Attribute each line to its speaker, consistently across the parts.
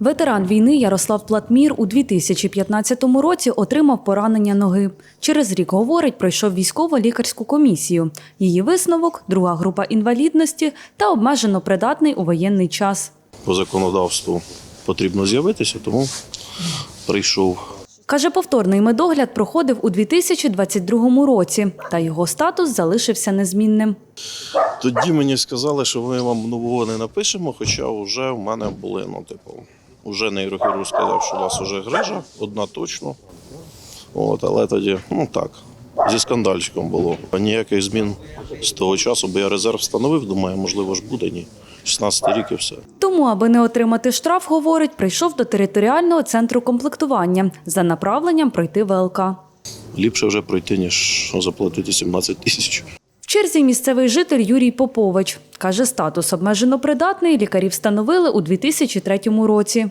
Speaker 1: Ветеран війни Ярослав Платмір у 2015 році отримав поранення ноги. Через рік, говорить, пройшов військово-лікарську комісію. Її висновок – друга група інвалідності та обмежено придатний у воєнний час.
Speaker 2: По законодавству потрібно з'явитися, тому прийшов.
Speaker 1: Каже, повторний медогляд проходив у 2022 році, та його статус залишився незмінним.
Speaker 2: Тоді мені сказали, що ми вам нового не напишемо, хоча вже в мене були, ну, типу, вже нейрохірург сказав, що у вас вже грижа, одна точно. От, але тоді, ну так, зі скандальчиком було. Ніяких змін з того часу, бо я резерв встановив, думаю, можливо ж буде, ні. 16 рік і все.
Speaker 1: Тому, аби не отримати штраф, говорить, прийшов до територіального центру комплектування за направленням пройти ВЛК.
Speaker 2: Ліпше вже пройти, ніж заплатити 17 тисяч.
Speaker 1: В черзі місцевий житель Юрій Попович. Каже, статус обмежено придатний лікарі встановили у 2003 році.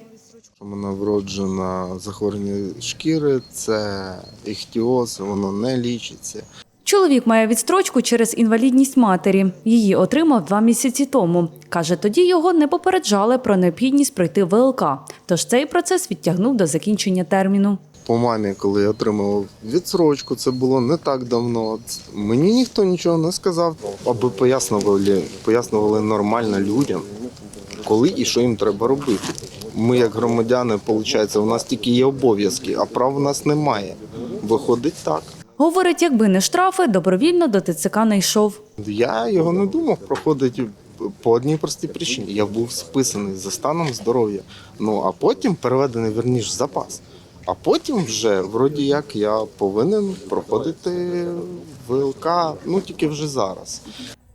Speaker 3: Вона вроджена захворювання шкіри, це іхтіоз, воно не лічиться.
Speaker 1: Чоловік має відстрочку через інвалідність матері. Її отримав два місяці тому. Каже, тоді його не попереджали про необхідність пройти ВЛК. Тож цей процес відтягнув до закінчення терміну.
Speaker 3: По мамі, коли я отримав відсрочку, це було не так давно. Мені ніхто нічого не сказав, аби пояснювали, пояснювали нормально людям, коли і що їм треба робити. Ми, як громадяни, виходить, у нас тільки є обов'язки, а прав у нас немає. Виходить так.
Speaker 1: Говорить, якби не штрафи, добровільно до ТЦК не йшов.
Speaker 3: Я його не думав проходити по одній простій причині. Я був списаний за станом здоров'я. Ну а потім переведений верніш запас. А потім вже, вроді як, я повинен проходити ВЛК, ну тільки вже зараз.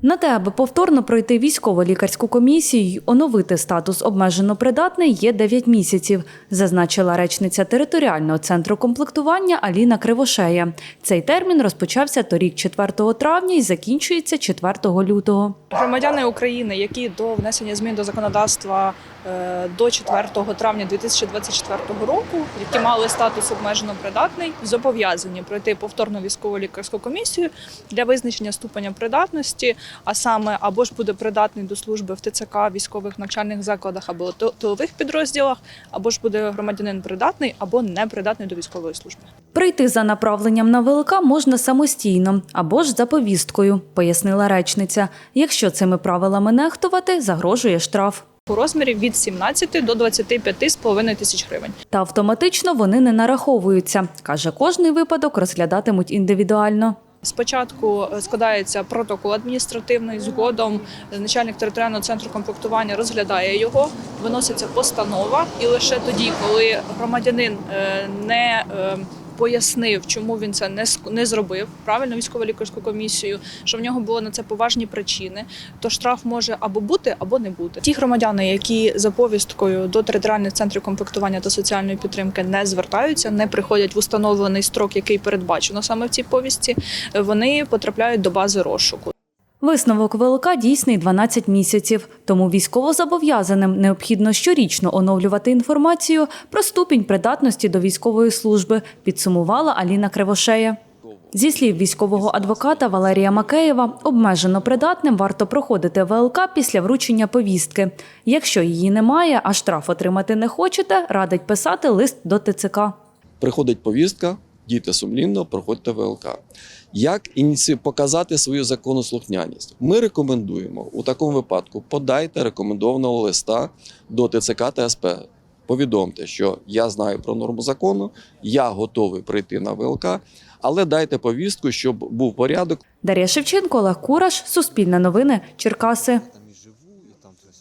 Speaker 1: На те, аби повторно пройти військово-лікарську комісію й оновити статус обмежено придатний, є 9 місяців, зазначила речниця територіального центру комплектування Аліна Кривошея. Цей термін розпочався торік 4 травня і закінчується 4 лютого.
Speaker 4: Громадяни України, які до внесення змін до законодавства е, до 4 травня 2024 року, які мали статус обмежено придатний, зобов'язані пройти повторну військово лікарську комісію для визначення ступеня придатності, а саме або ж буде придатний до служби в ТЦК, військових навчальних закладах або тил- тилових підрозділах, або ж буде громадянин придатний або непридатний до військової служби.
Speaker 1: Прийти за направленням на ВЛК можна самостійно або ж за повісткою, пояснила речниця. Якщо цими правилами нехтувати, загрожує штраф.
Speaker 4: У розмірі від 17 до 25,5 тисяч гривень.
Speaker 1: Та автоматично вони не нараховуються. Каже, кожний випадок розглядатимуть індивідуально.
Speaker 4: Спочатку е, складається протокол адміністративний, згодом начальник територіального центру комплектування розглядає його, виноситься постанова, і лише тоді, коли громадянин е, не е, пояснив, чому він це не не зробив, правильно військово-лікарську комісію, що в нього було на це поважні причини, то штраф може або бути, або не бути. Ті громадяни, які за повісткою до територіальних центрів комплектування та соціальної підтримки не звертаються, не приходять в установлений строк, який передбачено саме в цій повістці, вони потрапляють до бази розшуку.
Speaker 1: Висновок ВЛК дійсний 12 місяців, тому військовозобов'язаним необхідно щорічно оновлювати інформацію про ступінь придатності до військової служби, підсумувала Аліна Кривошея. Зі слів військового адвоката Валерія Макеєва, обмежено придатним варто проходити ВЛК після вручення повістки. Якщо її немає, а штраф отримати не хочете, радить писати лист до ТЦК.
Speaker 5: приходить повістка, дійте сумлінно, проходьте ВЛК. Як показати свою законослухняність? Ми рекомендуємо у такому випадку подайте рекомендованого листа до ТЦК та СП. Повідомте, що я знаю про норму закону, я готовий прийти на ВЛК, але дайте повістку, щоб був порядок.
Speaker 1: Дар'я Шевченко, Олег Кураш, Суспільне новини, Черкаси.